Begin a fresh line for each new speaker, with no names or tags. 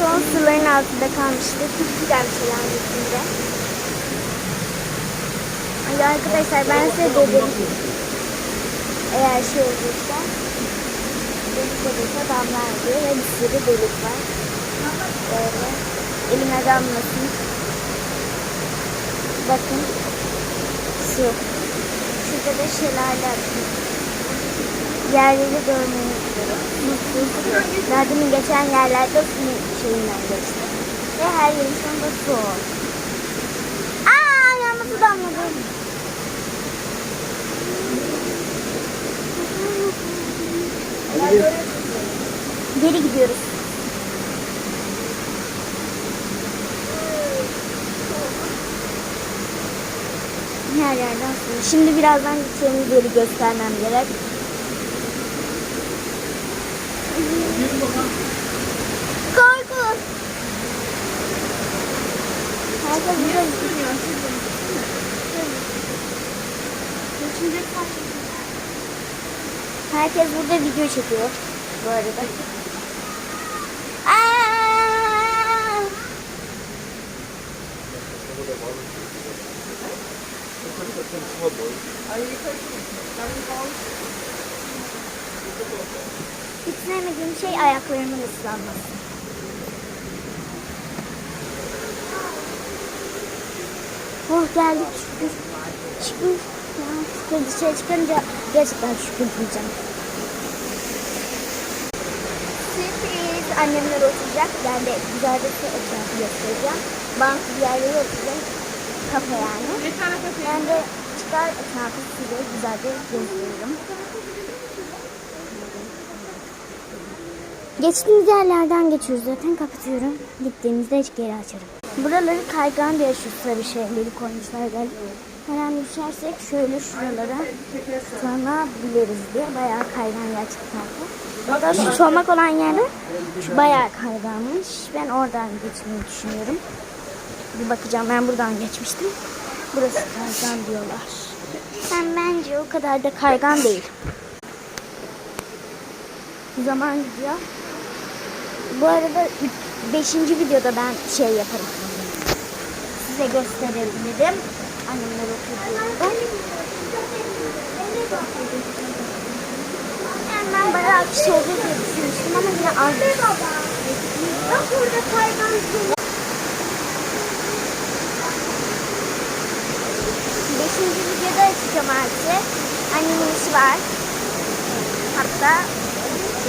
son suların altında kalmıştık. Çok güzel bir şeyler. Ay arkadaşlar ben size dedim. Eğer şey olursa delik olursa damlar diye ve bir sürü delik var. Böyle elime damlasın. Bakın su. Şurada da şelale akıyor. Yerleri görmeyi istiyorum. Demin geçen yerlerde su şeyinden geçti. Ve her yerin sonunda su oldu. Aa ayağıma su damladı. Geri gidiyoruz. Her yerden su. Şimdi birazdan gideceğimiz yeri göstermem gerek. Korku. Herkes burada Herkes burada video çekiyor bu arada. Aa! Hiç sevmediğim şey ayaklarımın ıslanması. Oh geldik şükür. Şükür. Ya şükür dışarı çıkınca gerçekten şükür diyeceğim. Sürpriz. Annemler oturacak. Ben de güzel bir şey etrafı göstereceğim. Bank bir yerlere oturacağım. Kafe yani. Ben de çıkar etrafı size güzelce gösteririm. Geçtiğimiz yerlerden geçiyoruz zaten kapatıyorum. Gittiğimizde hiç geri açarım. Buraları kaygan diye şu sarı şeyleri koymuşlar böyle. Her düşersek şöyle şuralara tutunabiliriz diye. Bayağı kaygan gerçekten. Hatta şu çomak olan yerde şu bayağı kayganmış. Ben oradan geçmeyi düşünüyorum. Bir bakacağım ben buradan geçmiştim. Burası kaygan diyorlar. Sen bence o kadar da kaygan değil. Zaman gidiyor. Bu arada 5. videoda ben şey yaparım. Size gösterebilirim. Annemler oturduğunda. Yani ben bayağı bir şey olur diye düşünmüştüm ama yine az. Bak burada kaygan Beşinci videoda açacağım artık. Annemin işi var. Hatta